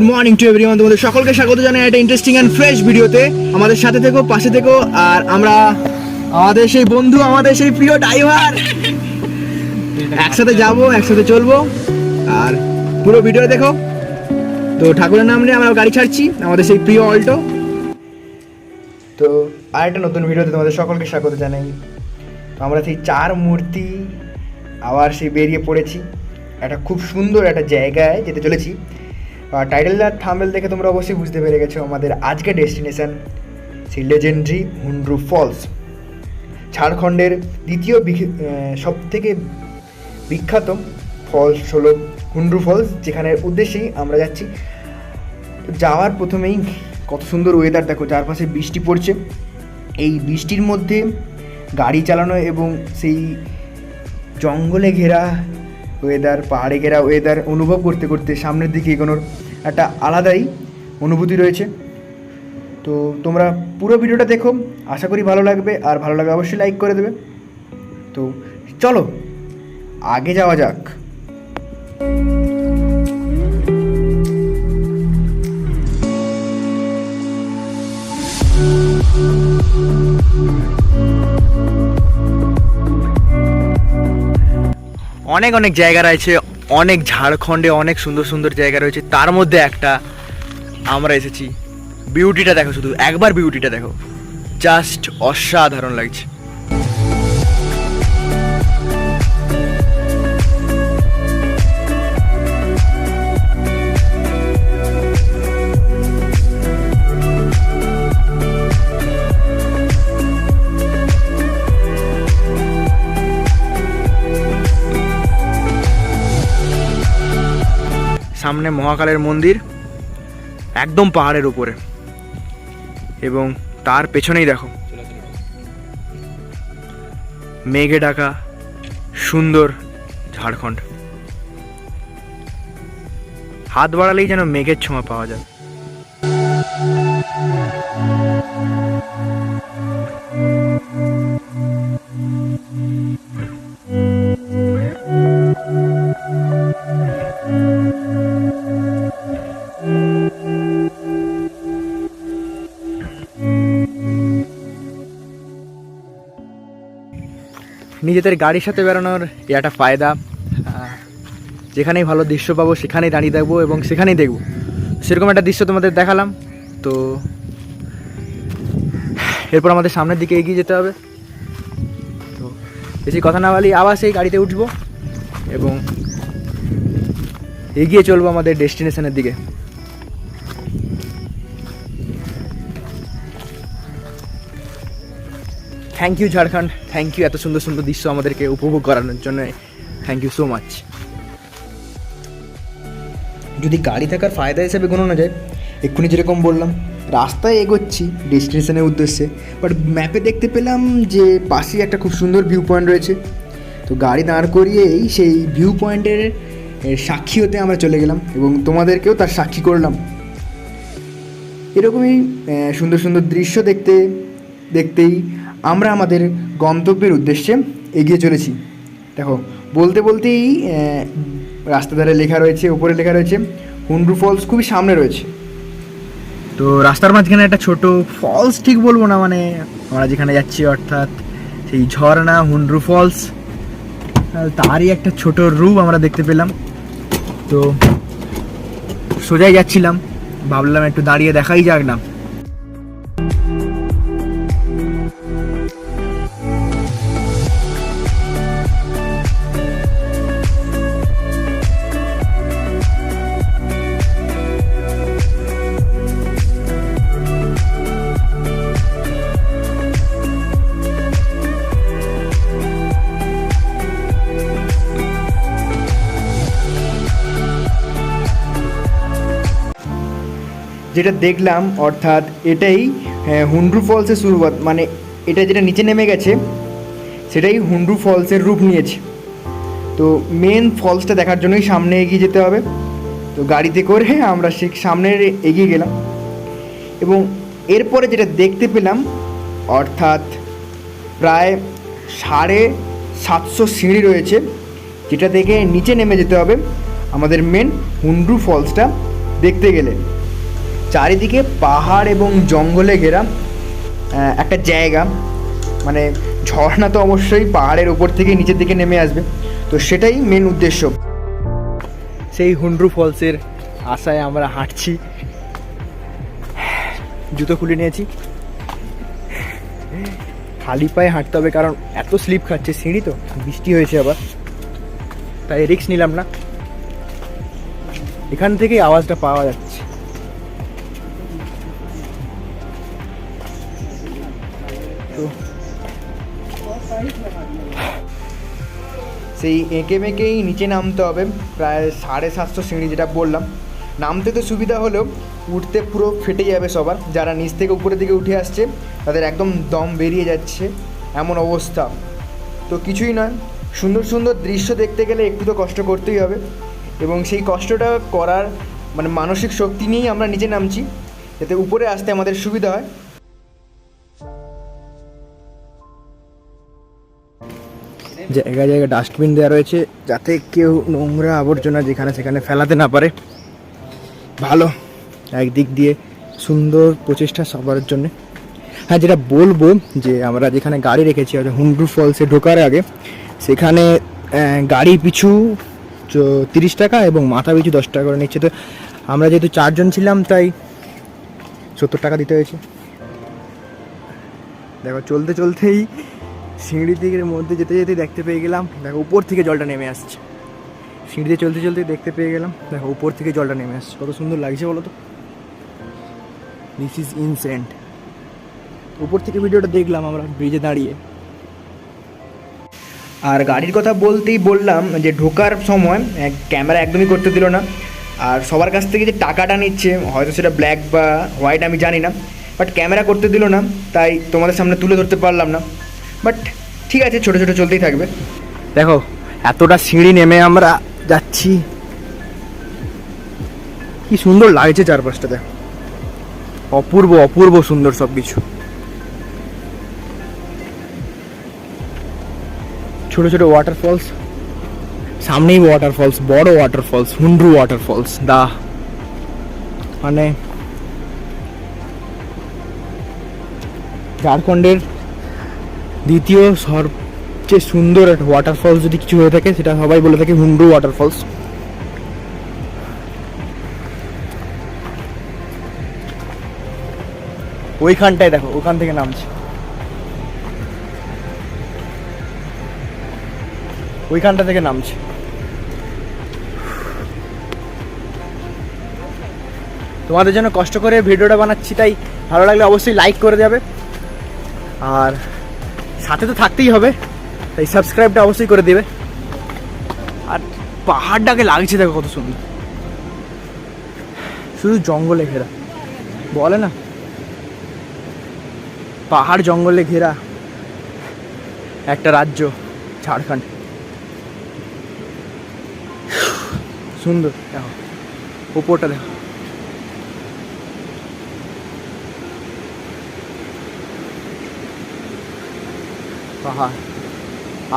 Good morning to everyone তোমাদের সকলকে স্বাগত জানাই একটা ইন্টারেস্টিং অ্যান্ড ফ্রেশ ভিডিওতে আমাদের সাথে থেকো, পাশে থেকো, আর আমরা আমাদের সেই বন্ধু, আমাদের সেই প্রিয় ড্রাইভার একসাথে যাব, একসাথে চলবো, আর পুরো ভিডিও দেখো। তো ঠাকুরের নাম নিয়ে আমরা গাড়ি ছাড়ছি, আমাদের সেই প্রিয় অল্টো তো আর একটা নতুন ভিডিওতে তোমাদের সকলকে স্বাগত জানাই। তো আমরা সেই চার মূর্তি আবার সেই বেরিয়ে পড়েছি। একটা খুব সুন্দর একটা জায়গায় যেতে চলেছি। টাইটেল আর থামেল দেখে তোমরা অবশ্যই বুঝতে পেরে গেছো আমাদের আজকে ডেস্টিনেশন সেই লেজেন্ডারি হুন্ড্রু ফলস ঝাড়খণ্ডের দ্বিতীয় সব থেকে বিখ্যাত ফলস হলো হুন্ড্রু ফলস যেখানের উদ্দেশ্যেই আমরা যাচ্ছি। যাওয়ার প্রথমেই কত সুন্দর ওয়েদার দেখো চারপাশে বৃষ্টি পড়ছে। এই বৃষ্টির মধ্যে গাড়ি চালানো এবং সেই জঙ্গলে ঘেরা ওয়েদার পাহাড়ে ঘেরা ওয়েদার অনুভব করতে করতে সামনের দিকে এগোনোর একটা আলাদাই অনুভূতি রয়েছে। তো তোমরা পুরো ভিডিওটা দেখো, আশা করি ভালো লাগবে। আর ভালো লাগবে অবশ্যই লাইক করে দেবে। তো চলো, আগে যাওয়া যাক। অনেক অনেক জায়গা রয়েছে, অনেক ঝাড়খণ্ডে অনেক সুন্দর সুন্দর জায়গা রয়েছে। তার মধ্যে একটা আমরা এসেছি বিউটিটা দেখো শুধু, একবার বিউটিটা দেখো। জাস্ট অসাধারণ লাগছে। সামনে মহাকালের মন্দির, একদম পাহাড়ের উপরে। এবং তার পেছনেই দেখো, মেঘে ঢাকা সুন্দর ঝাড়খণ্ড। হাত বাড়ালেই যেন মেঘের ছোঁয়া পাওয়া যায়। নিজেদের গাড়ির সাথে বেরোনোর একটা ফায়দা। যেখানেই ভালো দৃশ্য পাবো, সেখানেই দাঁড়িয়ে থাকব এবং সেখানেই দেখব। সেরকম একটা দৃশ্য তোমাদের দেখালাম। তো, এরপর আমাদের সামনের দিকে এগিয়ে যেতে হবে। তো, বেশি কথা না বলি আবার সেই গাড়িতে উঠবো এবং এগিয়ে চলবো আমাদের ডেস্টিনেশনের দিকে। Thank you Jharkhand thank you এত সুন্দর সুন্দর দৃশ্য আমাদেরকে উপভোগ করানোর জন্য। থ্যাংক ইউ সো মাচ যদি গাড়ি থাকার ফায়দা হিসেবে গণনা যায়, এক্ষুনি যেরকম বললাম, রাস্তায় এগোচ্ছি ডেস্টিনেশনের উদ্দেশ্যে বাট ম্যাপে দেখতে পেলাম যে পাশেই একটা খুব সুন্দর ভিউ পয়েন্ট রয়েছে। তো গাড়ি দাঁড় করিয়েই সেই ভিউ পয়েন্টের সাক্ষী হতে আমরা চলে গেলাম এবং তোমাদেরকেও তার সাক্ষী করলাম। এরকমই সুন্দর সুন্দর দৃশ্য দেখতে, দেখতেই আমরা আমাদের গন্তব্যের উদ্দেশ্যে এগিয়ে চলেছি। দেখো, বলতে বলতেই রাস্তা ধারে লেখা রয়েছে, উপরে লেখা রয়েছে, হুন্ডু ফলস খুবই সামনে রয়েছে। তো রাস্তার মাঝখানে একটা ছোট ফলস ঠিক বলব না মানে আমরা যেখানে যাচ্ছি অর্থাৎ সেই ঝর্ণা হুন্ড্রু ফলস তারই একটা ছোট রূপ আমরা দেখতে পেলাম। তো সোজাই যাচ্ছিলাম, ভাবলাম একটু দাঁড়িয়ে দেখাই যাক না। যেটা দেখলাম অর্থাৎ এটাই হ্যাঁ, হুন্ড্রু ফলসের শুরুয়াত মানে এটা যেটা নিচে নেমে গেছে সেটাই হুন্ড্রু ফলসের রূপ নিয়েছে। তো মেন ফলসটা দেখার জন্যই সামনে এগিয়ে যেতে হবে। তো গাড়িতে করে আমরা সে সামনে এগিয়ে গেলাম। এবং এরপরে যেটা দেখতে পেলাম অর্থাৎ প্রায় সাড়ে সাতশো সিঁড়ি রয়েছে যেটা থেকে নিচে নেমে যেতে হবে আমাদের মেন হুন্ড্রু ফলসটা দেখতে গেলে। চারিদিকে পাহাড় এবং জঙ্গলে ঘেরা একটা জায়গা। মানে ঝর্ণা তো অবশ্যই পাহাড়ের উপর থেকে নিচের দিকে নেমে আসবে। তো সেটাই মেন উদ্দেশ্য। সেই হুন্ড্রু ফলসের আশায় আমরা হাঁটছি। জুতো খুলে নিয়েছি। খালি পায়ে হাঁটতে হবে কারণ এত স্লিপ খাচ্ছে, সিঁড়ি তো, বৃষ্টি হয়েছে আবার। তাই রিস্ক নিলাম না। এখান থেকেই আওয়াজটা পাওয়া যাচ্ছে। সেই এঁকে মেঁকেই নিচে নামতে হবে, প্রায় সাড়ে সাতশো সিঁড়ি যেটা বললাম। নামতে তো সুবিধা হলেও উঠতে পুরো ফেটে যাবে সবার। যারা নিচ থেকে উপরের দিকে উঠে আসছে, তাদের একদম দম বেরিয়ে যাচ্ছে, এমন অবস্থা। তো কিছুই নয়, সুন্দর সুন্দর দৃশ্য দেখতে গেলে একটু তো কষ্ট করতেই হবে। এবং সেই কষ্টটা করার মানে মানসিক শক্তি নিয়েই আমরা নিচে নামছি। যাতে উপরে আসতে আমাদের সুবিধা হয়। জায়গায় জায়গায় ডাস্টবিন দেওয়া রয়েছে, যাতে কেউ নোংরা আবর্জনা যেখানে সেখানে ফেলাতে না পারে। ভালো, একদিক দিয়ে সুন্দর প্রচেষ্টা সবার জন্য। হ্যাঁ যেটা বলব যে আমরা যেখানে গাড়ি রেখেছি অর্থাৎ হুন্ডু ফলসে ঢোকার আগে, সেখানে গাড়ি পিছু তিরিশ টাকা এবং মাথা পিছু দশ টাকা করে নিচ্ছে। তো আমরা যেহেতু চারজন ছিলাম, তাই সত্তর টাকা দিতে হয়েছে। দেখো, চলতে চলতেই সিঁড়ি দিকের মধ্যে যেতে যেতে দেখতে পেয়ে গেলাম, দেখো উপর থেকে জলটা নেমে আসছে। সিঁড়িতে চলতে চলতে দেখতে পেয়ে গেলাম, দেখো উপর থেকে জলটা নেমে আসছে। কত সুন্দর লাগছে বলো তো। দিস ইজ ইনসেন্ট উপর থেকে ভিডিওটা দেখলাম আমরা ব্রিজে দাঁড়িয়ে। আর গাড়ির কথা বলতেই বললাম যে ঢোকার সময় ক্যামেরা একদমই করতে দিল না। আর সবার কাছ থেকে যে টাকাটা নিচ্ছে, হয়তো সেটা ব্ল্যাক বা হোয়াইট আমি জানি না বাট ক্যামেরা করতে দিল না, তাই তোমাদের সামনে তুলে ধরতে পারলাম না। বাট ঠিক আছে, ছোটো ছোটো চলতেই থাকবে। দেখো, এতটা সিঁড়ি নেমে আমরা যাচ্ছি। কি সুন্দর লাগছে চারপাশটা দেখো অপূর্ব অপূর্ব সুন্দর সব কিছু ছোট ছোট ওয়াটারফলস সামনেই ওয়াটারফলস বড় ওয়াটারফলস হুন্ড্রু ওয়াটারফলস দা। মানে ঝাড়খণ্ডের দ্বিতীয় সবচেয়ে সুন্দর একটা ওয়াটারফলস যদি কিছু হয়ে থাকে, সেটা সবাই বলে থাকে হুন্ড্রু ওয়াটারফলস ওইখানটায় দেখো, ওখান থেকে নামছে। ওইখানটা থেকে নামছে। তোমাদের জন্য কষ্ট করে ভিডিওটা বানাচ্ছি, তাই ভালো লাগলে অবশ্যই লাইক করে যাবে। আর সাথে তো থাকতেই হবে। তাই সাবস্ক্রাইবটা অবশ্যই করে দেবে। আর পাহাড়টাকে লাগছে দেখো কত সুন্দর। শুধু জঙ্গলে ঘেরা। বলে না। পাহাড় জঙ্গলে ঘেরা একটা রাজ্য, ঝাড়খণ্ড। সুন্দর। দেখো, উপরটা দেখো। পাহাড়।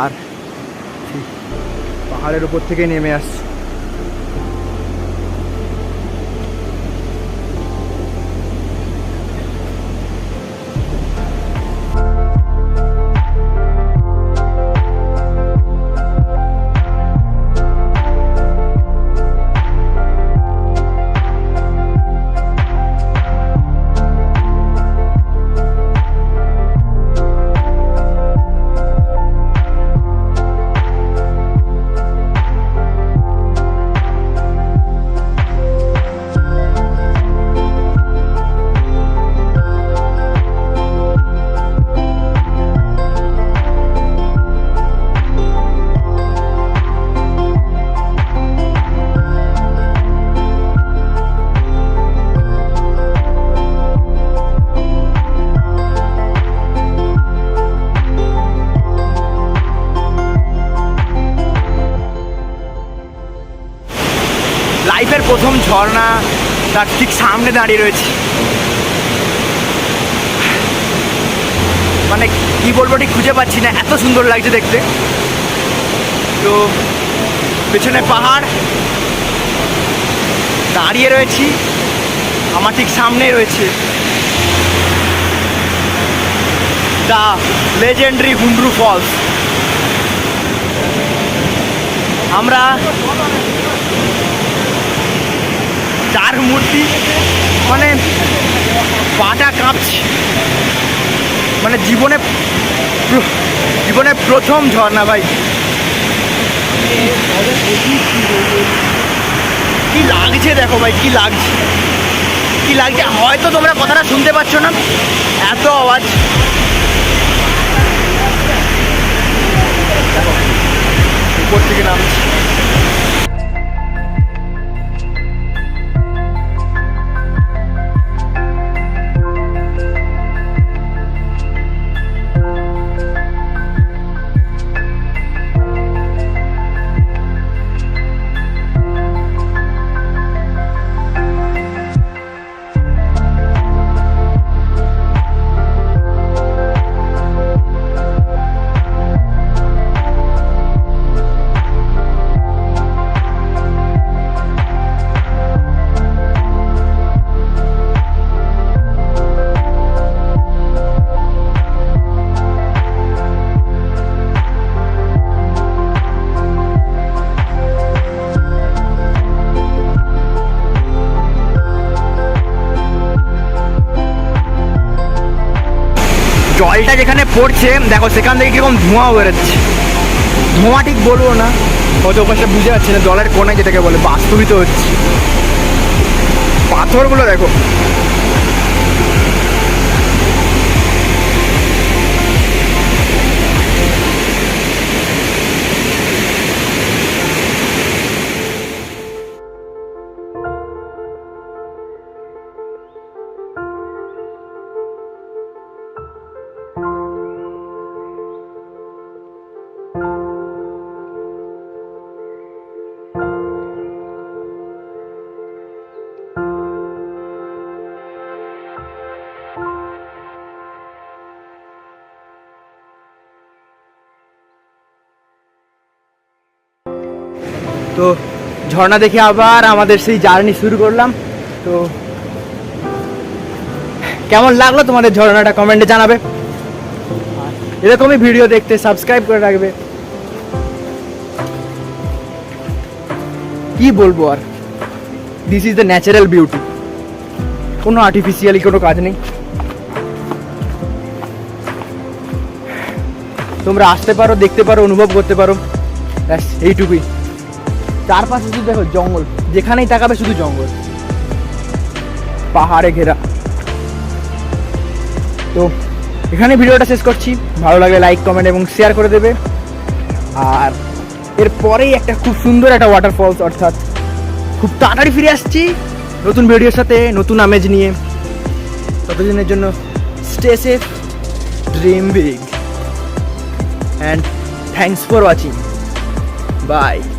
আর পাহাড়ের উপর থেকে নেমে আসছে। ঝর্ণা, তার ঠিক সামনে দাঁড়িয়ে রয়েছে। মানে কি বলব, ঠিক খুঁজে পাচ্ছি না, এত সুন্দর লাগছে দেখতে। তো, পেছনে পাহাড়। দাঁড়িয়ে রয়েছি, আমার ঠিক সামনেই রয়েছে। The legendary Hundru falls. আমরা চার মূর্তি। মানে পাটা কাঁপছে। মানে জীবনে জীবনে প্রথম ঝর্ণা ভাই। কি লাগছে দেখো ভাই, কি লাগছে। কি লাগছে? হয়তো তোমরা কথাটা শুনতে পাচ্ছ না। এত আওয়াজ। উপর থেকে নামছি। জলটা যেখানে পড়ছে, দেখো সেখান থেকে কীরকম ধোঁয়া বেরোচ্ছে। ধোঁয়া ঠিক বলব না। হয়তো ওপাশে বুঝে যাচ্ছে না, জলের কোনায় যেটাকে বলে বাস্তবিত হচ্ছে। পাথরগুলো দেখো। তো ঝর্ণা দেখে আবার আমাদের সেই জার্নি শুরু করলাম। তো কেমন লাগল তোমাদের ঝর্ণাটা? কমেন্টে জানাবে। এরকমই ভিডিও দেখতে সাবস্ক্রাইব করে রাখবে। কি বলব আর? This is the natural beauty কোনো আর্টিফিশিয়ালি কোনো কাজ নেই। তোমরা আসতে পারো, দেখতে পারো, অনুভব করতে পারো। ব্যাস, এইটুকুই। চারপাশে শুধু দেখো জঙ্গল, যেখানেই তাকাবে শুধু জঙ্গল। পাহাড়ে ঘেরা। তো এখানে ভিডিওটা শেষ করছি। ভালো লাগলে লাইক কমেন্ট এবং শেয়ার করে দেবে। আর এরপরেই একটা খুব সুন্দর একটা ওয়াটারফলস অর্থাৎ খুব তাড়াতাড়ি ফিরে আসছি নতুন ভিডিওর সাথে, নতুন আমেজ নিয়ে। ততদিনের জন্য stay safe dream big and thanks for watching bye